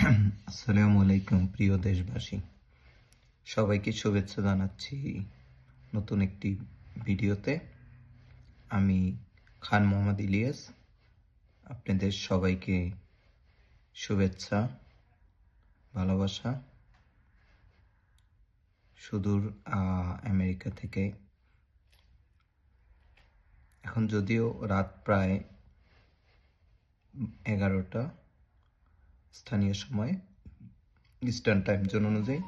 আসসালামু আলাইকুম প্রিয় দেশবাসী। সবাইকে শুভেচ্ছা জানাচ্ছি নতুন একটি ভিডিওতে। আমি খান মোহাম্মদ ইলিয়াস। আপনাদের সবাইকে শুভেচ্ছা, ভালোবাসা। সুদূর আমেরিকা থেকে। এখন যদিও রাত প্রায় এগারোটা স্থানীয় সময় ইস্টার্ন টাইম জোন অনুযায়ী।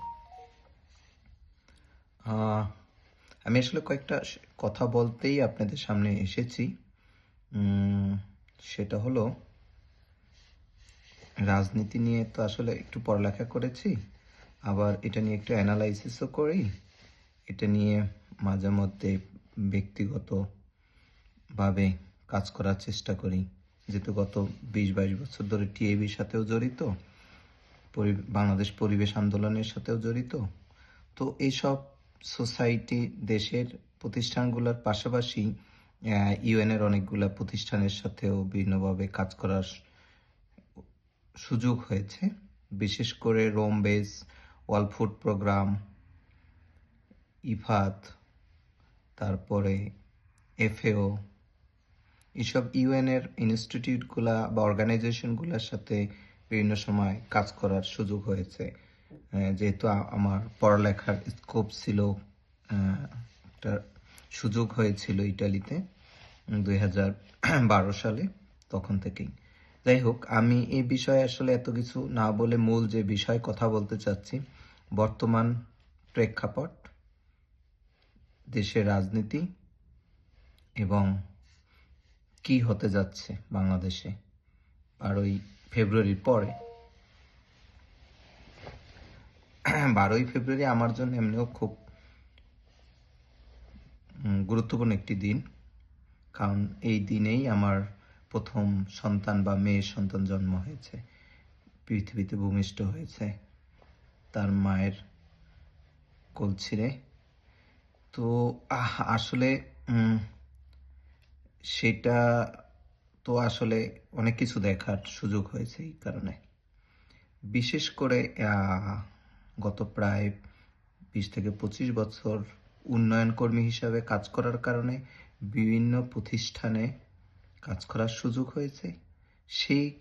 আমি আসলে কয়েকটা কথা বলতেই আপনাদের সামনে এসেছি। সেটা হলো, রাজনীতি নিয়ে তো আসলে একটু পড়ালেখা করেছি, আবার এটা নিয়ে একটু অ্যানালাইসিসও করি। এটা নিয়ে মাঝে মধ্যে ব্যক্তিগতভাবে কাজ করার চেষ্টা করি। যেহেতু গত বিশ, বাইশ বছর ধরে টিএবির সাথেও জড়িত বাংলাদেশ পরিবেশ আন্দোলনের সাথেও জড়িত, তো এইসব সোসাইটি, দেশের প্রতিষ্ঠানগুলোর পাশাপাশি ইউএনের অনেকগুলা প্রতিষ্ঠানের সাথেও বিভিন্নভাবে কাজ করার সুযোগ হয়েছে। বিশেষ করে Rome base World Food Programme IFAD, তারপরে এফএও এইসব ইউএনের ইনস্টিটিউটগুলা বা অর্গানাইজেশনগুলোর সাথে বিভিন্ন সময় কাজ করার সুযোগ হয়েছে। যেহেতু আমার পড়ালেখার স্কোপ ছিল একটা সুযোগ হয়েছিল ইটালিতে দুই হাজার বারো সালে, তখন থেকেই। যাই হোক, আমি এই বিষয়ে আসলে এত কিছু না বলে মূল যে বিষয় কথা বলতে চাচ্ছি, বর্তমান প্রেক্ষাপট, দেশের রাজনীতি এবং কি হতে যাচ্ছে বাংলাদেশে বারোই ফেব্রুয়ারির পরে? বারোই ফেব্রুয়ারি আমার জন্য এমনিও খুব গুরুত্বপূর্ণ একটি দিন। কারণ এই দিনেই আমার প্রথম সন্তান বা মেয়ের সন্তান জন্ম হয়েছে। পৃথিবীতে ভূমিষ্ঠ হয়েছে। তার মায়ের কোল ছিঁড়ে। তো আসলে সেটা তো আসলে অনেক কিছু দেখার সুযোগ হয়েছে এই কারণে। বিশেষ করে গত প্রায় বিশ থেকে পঁচিশ বছর উন্নয়ন কর্মী হিসাবে কাজ করার কারণে বিভিন্ন প্রতিষ্ঠানে কাজ করার সুযোগ হয়েছে। সেই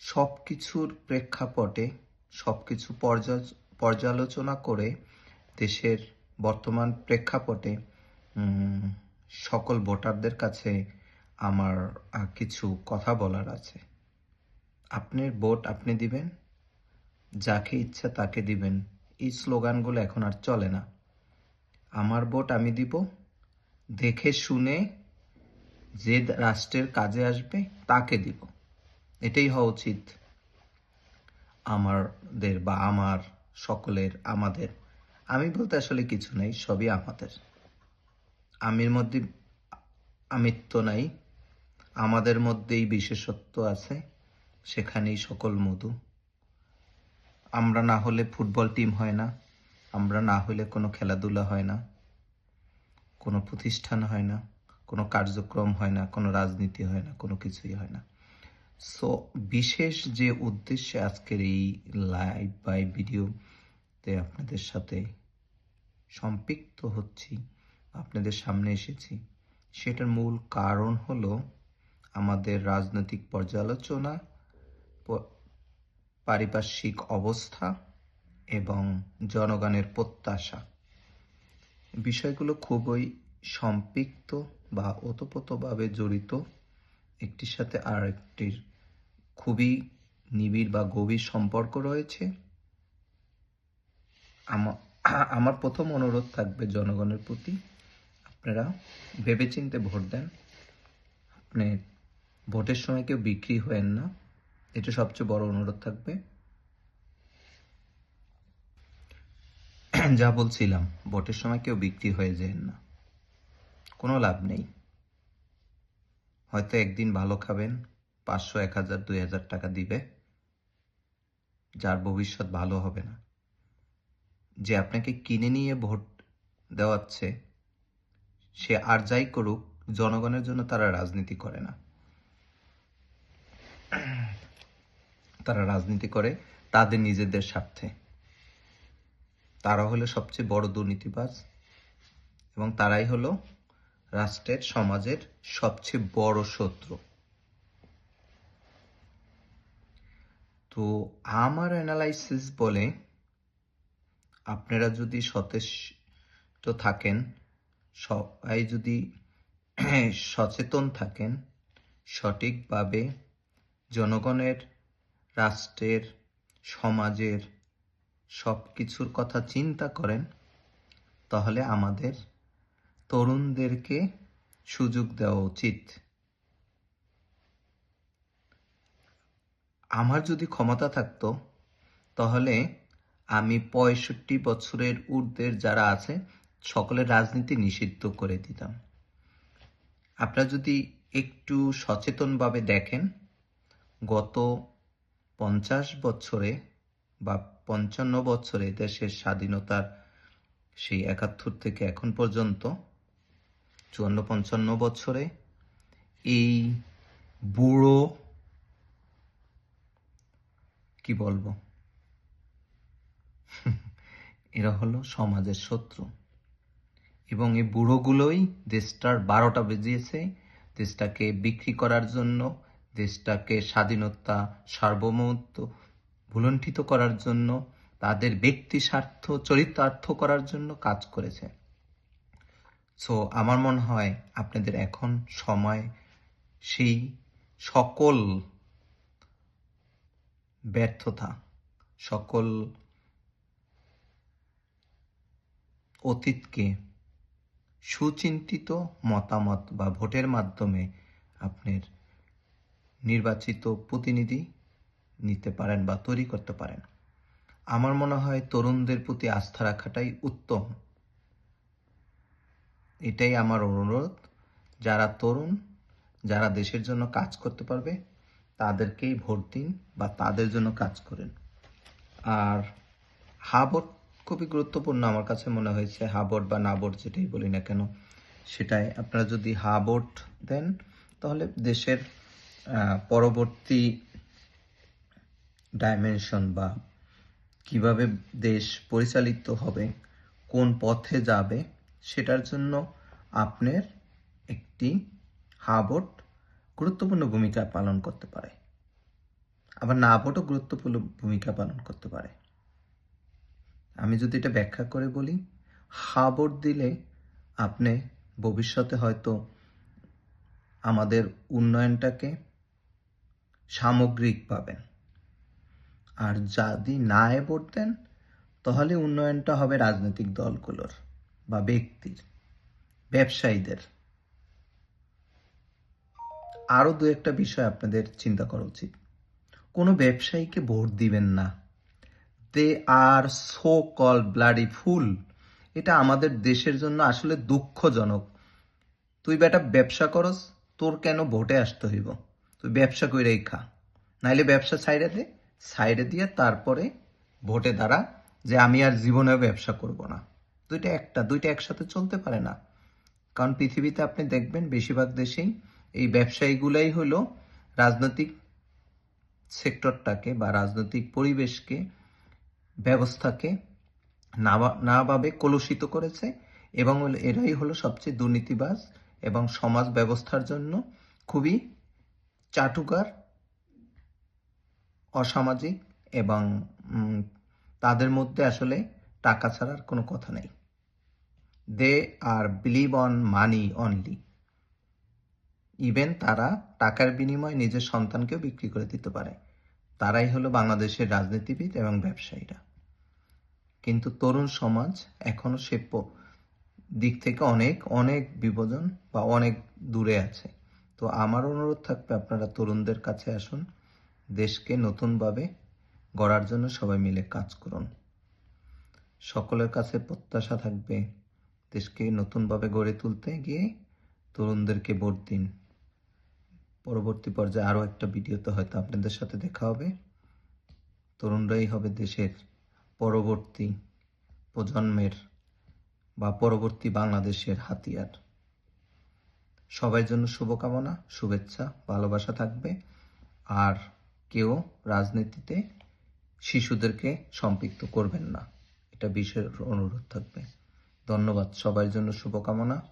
সব কিছুর প্রেক্ষাপটে সব কিছু পর্যা- পর্যালোচনা করে দেশের বর্তমান প্রেক্ষাপটে সকল ভোটারদের কাছে আমার কিছু কথা বলার আছে। আপনার ভোট আপনি দিবেন, যাকে ইচ্ছা তাকে দিবেন। এই স্লোগানগুলো এখন আর চলে না। আমার ভোট আমি দিব, দেখে শুনে যে রাষ্ট্রের কাজে আসবে তাকে দিব। এটাই হওয়া উচিত। আমাদের বা আমার সকলের, আমাদের। আমি বলতে আসলে কিছু নাই, সবই আমাদের। আমির মধ্যে আমিত্ব নাই। আমাদের মধ্যেই বিশেষত্ব আছে। সেখানেই সকল মধু। আমরা না হলে ফুটবল টিম হয় না। আমরা না হলে কোনো খেলাধুলা হয় না। কোনো প্রতিষ্ঠান হয় না। কোনো কার্যক্রম হয় না। কোনো রাজনীতি হয় না। কোনো কিছুই হয় না। সো বিশেষ যে উদ্দেশ্যে আজকের এই লাইভ বা ভিডিওতে আপনাদের সাথে সম্পৃক্ত হচ্ছি আপনাদের সামনে এসেছি। সেটার মূল কারণ হলো আমাদের রাজনৈতিক পর্যালোচনা পারিপার্শ্বিক অবস্থা এবং জনগণের প্রত্যাশা। বিষয়গুলো খুবই সম্পৃক্ত বা ওতপ্রোতভাবে জড়িত। একটির সাথে আর একটির খুবই নিবিড় বা গভীর সম্পর্ক রয়েছে। আমার প্রথম অনুরোধ থাকবে জনগণের প্রতি। আপনারা ভেবেচিন্তে ভোট দেন। আপনি ভোটের সময় কেউ বিক্রি হয়েন না। এটা সবচেয়ে বড় অনুরোধ থাকবে। যা বলছিলাম, ভোটের সময় কেউ বিক্রি হয়ে যায় না। কোনো লাভ নেই। হয়তো একদিন ভালো খাবেন, পাঁচশো, এক হাজার, দুই হাজার টাকা দিবে। যার ভবিষ্যৎ ভালো হবে না। যে আপনাকে কিনে নিয়ে ভোট দেওয়াচ্ছে সে আর যাই করুক, জনগণের জন্য তারা রাজনীতি করে না। তারা রাজনীতি করে তাদের নিজেদের স্বার্থে। তারা হলো সবচেয়ে বড় দুর্নীতিবাজ এবং তারাই হলো রাষ্ট্রের, সমাজের সবচেয়ে বড় শত্রু। তো আমার অ্যানালাইসিস বলে আপনারা যদি সচেষ্ট থাকেন সবাই যদি সচেতন থাকেন, সঠিকভাবে জনগণের, রাষ্ট্রের, সমাজের সব কিছুর কথা চিন্তা করেন, তাহলে আমাদের তরুণদেরকে সুযোগ দেওয়া উচিত। আমার যদি ক্ষমতা থাকতো, তাহলে আমি পঁয়ষট্টি বছরের ঊর্ধ্বের যারা আছে সকলের রাজনীতি নিষিদ্ধ করে দিতাম। আপনারা যদি একটু সচেতনভাবে দেখেন, গত পঞ্চাশ বছরে বা পঞ্চান্ন বছরে দেশের স্বাধীনতার সেই একাত্তর থেকে এখন পর্যন্ত, চুয়ান্ন পঞ্চান্ন বছরে এই বুড়ো, কি বলব? এরা হলো সমাজের শত্রু। এবং এই বুড়োগুলোই দেশটার বারোটা বেজিয়েছে, দেশটাকে বিক্রি করার জন্য, দেশটাকে স্বাধীনতা, সার্বভৌমত্ব ভুলণ্ঠিত করার জন্য, তাদের ব্যক্তি স্বার্থ, চরিতার্থ করার জন্য কাজ করেছে। সো আমার মনে হয় আপনাদের এখন সময় সেই সকল ব্যর্থতা, সকল অতীতকে সুচিন্তিত মতামত বা ভোটের মাধ্যমে আপনার নির্বাচিত প্রতিনিধি নিতে পারেন বা তৈরি করতে পারেন। আমার মনে হয় তরুণদের প্রতি আস্থা রাখাটাই উত্তম। এটাই আমার অনুরোধ। যারা তরুণ, যারা দেশের জন্য কাজ করতে পারবে, তাদেরকেই ভোট দিন বা তাদের জন্য কাজ করেন। আর হাবট খুবই গুরুত্বপূর্ণ আমার কাছে মনে হয়েছে হাবট বা নাবট যেটাই বলি না কেন, সেটাই। আপনারা যদি হাবট দেন, তাহলে দেশের পরবর্তী ডাইমেনশন বা কীভাবে দেশ পরিচালিত হবে, কোন পথে যাবে, সেটার জন্য আপনার একটি হাবট গুরুত্বপূর্ণ ভূমিকা পালন করতে পারে। আবার না ভোটও গুরুত্বপূর্ণ ভূমিকা পালন করতে পারে। আমি যদি এটা ব্যাখ্যা করে বলি হা ভোট দিলে আপনি ভবিষ্যতে হয়তো আমাদের উন্নয়নটাকে সামগ্রিক পাবেন। আর যদি না এ দেন, তাহলে উন্নয়নটা হবে রাজনৈতিক দলগুলোর বা ব্যক্তির, ব্যবসায়ীদের। আরও দু একটা বিষয় আপনাদের চিন্তা করা উচিত। কোনো ব্যবসায়ীকে ভোট দিবেন না। They are so call bloody fool. এটা আমাদের দেশের জন্য আসলে দুঃখজনক। তুই বেটা ব্যবসা করস, তোর কেন ভোটে আসতে হইব? তুই ব্যবসা কইরাই খা। নাইলে ব্যবসা সাইডে দে সাইডে দিয়ে তারপরে ভোটে দাঁড়া যে আমি আর জীবনে ব্যবসা করব না। দুইটা একটা, দুইটা একসাথে চলতে পারে না। কারণ পৃথিবীতে আপনি দেখবেন বেশিরভাগ দেশেই এই ব্যবসায়ীগুলাই হলো রাজনৈতিক সেক্টরটাকে বা রাজনৈতিক পরিবেশকে ব্যবস্থাকে নাভাবে কলুষিত করেছে এবং এরাই হলো সবচেয়ে দুর্নীতিবাজ এবং সমাজ ব্যবস্থার জন্য খুবই চাটুকার, অসামাজিক এবং তাদের মধ্যে আসলে টাকা ছাড়ার কোনো কথা নেই। They are believe on money only. Even তারা টাকার বিনিময়ে নিজের সন্তানকেও বিক্রি করে দিতে পারে। তারাই হলো বাংলাদেশের রাজনীতিবিদ এবং ব্যবসায়ীরা। কিন্তু তরুণ সমাজ এখনও সে দিক থেকে অনেক অনেক বিভাজন বা অনেক দূরে আছে। তো আমার অনুরোধ থাকবে আপনারা তরুণদের কাছে আসুন, দেশকে নতুনভাবে গড়ার জন্য সবাই মিলে কাজ করুন। সকলের কাছে প্রত্যাশা থাকবে, দেশকে নতুনভাবে গড়ে তুলতে গিয়ে তরুণদেরকে ভোট দিন। পরবর্তী পর্যায়ে আরও একটা ভিডিওতে হয়তো আপনাদের সাথে দেখা হবে। তরুণরাই হবে দেশের পরবর্তী প্রজন্মের বা পরবর্তী বাংলাদেশের হাতিয়ার। সবার জন্য শুভকামনা, শুভেচ্ছা, ভালোবাসা থাকবে। আর কেউ রাজনীতিতে শিশুদেরকে সম্পৃক্ত করবেন না। এটা বিশেষ অনুরোধ থাকবে। ধন্যবাদ সবার জন্য শুভকামনা।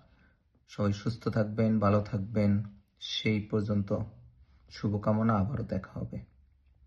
সবাই সুস্থ থাকবেন, ভালো থাকবেন। সেই পর্যন্ত শুভকামনা আবারও দেখা হবে।